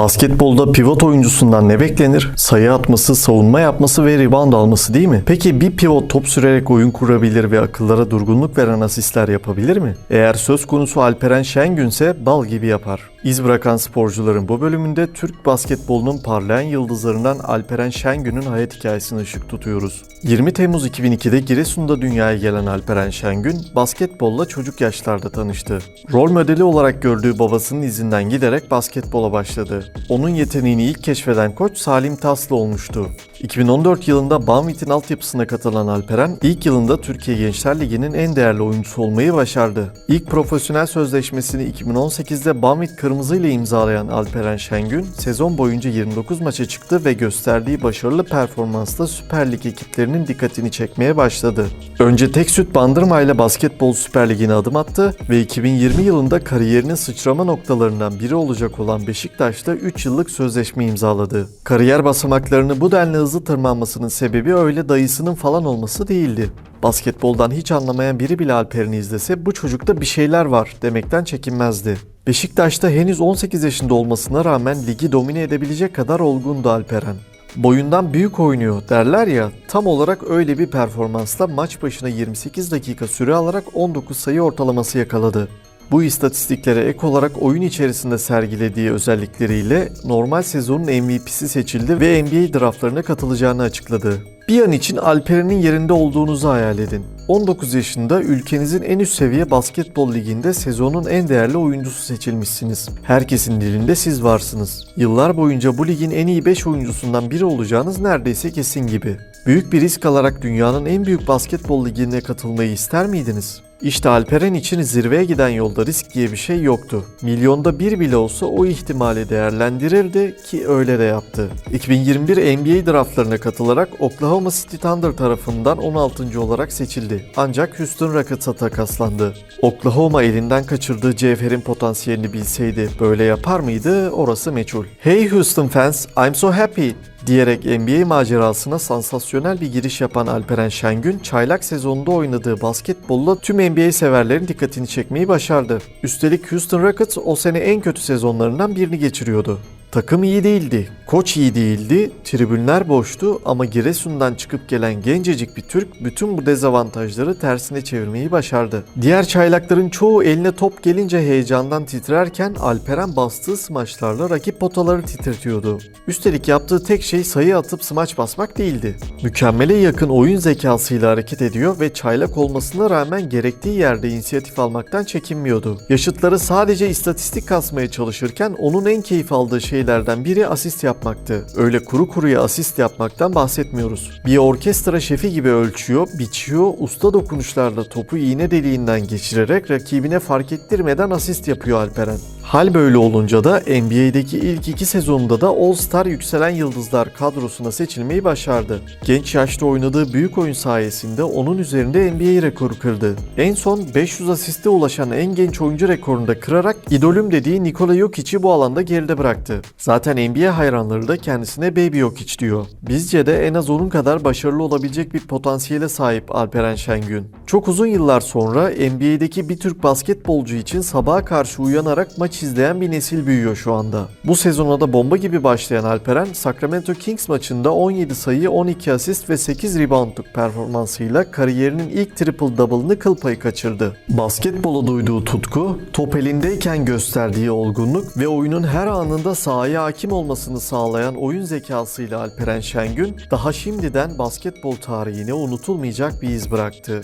Basketbolda pivot oyuncusundan ne beklenir? Sayı atması, savunma yapması ve rebound alması değil mi? Peki bir pivot top sürerek oyun kurabilir ve akıllara durgunluk veren asistler yapabilir mi? Eğer söz konusu Alperen Şengün ise bal gibi yapar. İz bırakan sporcuların bu bölümünde Türk basketbolunun parlayan yıldızlarından Alperen Şengün'ün hayat hikayesine ışık tutuyoruz. 20 Temmuz 2002'de Giresun'da dünyaya gelen Alperen Şengün, basketbolla çocuk yaşlarda tanıştı. Rol modeli olarak gördüğü babasının izinden giderek basketbola başladı. Onun yeteneğini ilk keşfeden koç Salim Taslı olmuştu. 2014 yılında Banvit'in altyapısına katılan Alperen, ilk yılında Türkiye Gençler Ligi'nin en değerli oyuncusu olmayı başardı. İlk profesyonel sözleşmesini 2018'de Banvit Kırmızı ile imzalayan Alperen Şengün, sezon boyunca 29 maça çıktı ve gösterdiği başarılı performansla Süper Lig ekiplerinin dikkatini çekmeye başladı. Önce tek süt Bandırma ile Basketbol Süper Ligi'ne adım attı ve 2020 yılında kariyerinin sıçrama noktalarından biri olacak olan Beşiktaş'ta 3 yıllık sözleşme imzaladı. Kariyer basamaklarını bu denli hızlı tırmanmasının sebebi öyle dayısının falan olması değildi. Basketboldan hiç anlamayan biri bile Alper'i izlese bu çocukta bir şeyler var demekten çekinmezdi. Beşiktaş'ta henüz 18 yaşında olmasına rağmen ligi domine edebilecek kadar olgundu Alperen. Boyundan büyük oynuyor derler ya tam olarak öyle bir performansla maç başına 28 dakika süre alarak 19 sayı ortalaması yakaladı. Bu istatistiklere ek olarak oyun içerisinde sergilediği özellikleriyle normal sezonun MVP'si seçildi ve NBA draftlarına katılacağını açıkladı. Bir an için Alperen'in yerinde olduğunuzu hayal edin. 19 yaşında ülkenizin en üst seviye basketbol liginde sezonun en değerli oyuncusu seçilmişsiniz. Herkesin dilinde siz varsınız. Yıllar boyunca bu ligin en iyi 5 oyuncusundan biri olacağınız neredeyse kesin gibi. Büyük bir risk alarak dünyanın en büyük basketbol ligine katılmayı ister miydiniz? İşte Alperen için zirveye giden yolda risk diye bir şey yoktu. Milyonda bir bile olsa o ihtimali değerlendirirdi ki öyle de yaptı. 2021 NBA draftlarına katılarak Oklahoma City Thunder tarafından 16. olarak seçildi. Ancak Houston Rockets'a takaslandı. Oklahoma elinden kaçırdığı cevherin potansiyelini bilseydi böyle yapar mıydı orası meçhul. Hey Houston fans, I'm so happy diyerek NBA macerasına sansasyonel bir giriş yapan Alperen Şengün, çaylak sezonunda oynadığı basketbolla tüm NBA severlerin dikkatini çekmeyi başardı. Üstelik Houston Rockets o sene en kötü sezonlarından birini geçiriyordu. Takım iyi değildi, koç iyi değildi, tribünler boştu ama Giresun'dan çıkıp gelen gencecik bir Türk bütün bu dezavantajları tersine çevirmeyi başardı. Diğer çaylakların çoğu eline top gelince heyecandan titrerken Alperen bastığı smaçlarla rakip potaları titretiyordu. Üstelik yaptığı tek şey sayı atıp smaç basmak değildi. Mükemmele yakın oyun zekasıyla hareket ediyor ve çaylak olmasına rağmen gerektiği yerde inisiyatif almaktan çekinmiyordu. Yaşıtları sadece istatistik kasmaya çalışırken onun en keyif aldığı şeylerden biri asist yapmaktı. Öyle kuru kuruya asist yapmaktan bahsetmiyoruz. Bir orkestra şefi gibi ölçüyor, biçiyor, usta dokunuşlarla topu iğne deliğinden geçirerek rakibine fark ettirmeden asist yapıyor Alperen. Hal böyle olunca da NBA'deki ilk iki sezonunda da All-Star yükselen yıldızlar kadrosuna seçilmeyi başardı. Genç yaşta oynadığı büyük oyun sayesinde onun üzerinde NBA rekoru kırdı. En son 500 asiste ulaşan en genç oyuncu rekorunu da kırarak idolüm dediği Nikola Jokic'i bu alanda geride bıraktı. Zaten NBA hayranları da kendisine Baby Jokic diyor. Bizce de en az onun kadar başarılı olabilecek bir potansiyele sahip Alperen Şengün. Çok uzun yıllar sonra NBA'deki bir Türk basketbolcu için sabaha karşı uyanarak maç izleyen bir nesil büyüyor şu anda. Bu sezona da bomba gibi başlayan Alperen, Sacramento Kings maçında 17 sayı, 12 asist ve 8 reboundluk performansıyla kariyerinin ilk triple double'ını kıl payı kaçırdı. Basketbola duyduğu tutku, top elindeyken gösterdiği olgunluk ve oyunun her anında sahaya hakim olmasını sağlayan oyun zekasıyla Alperen Şengün, daha şimdiden basketbol tarihine unutulmayacak bir iz bıraktı.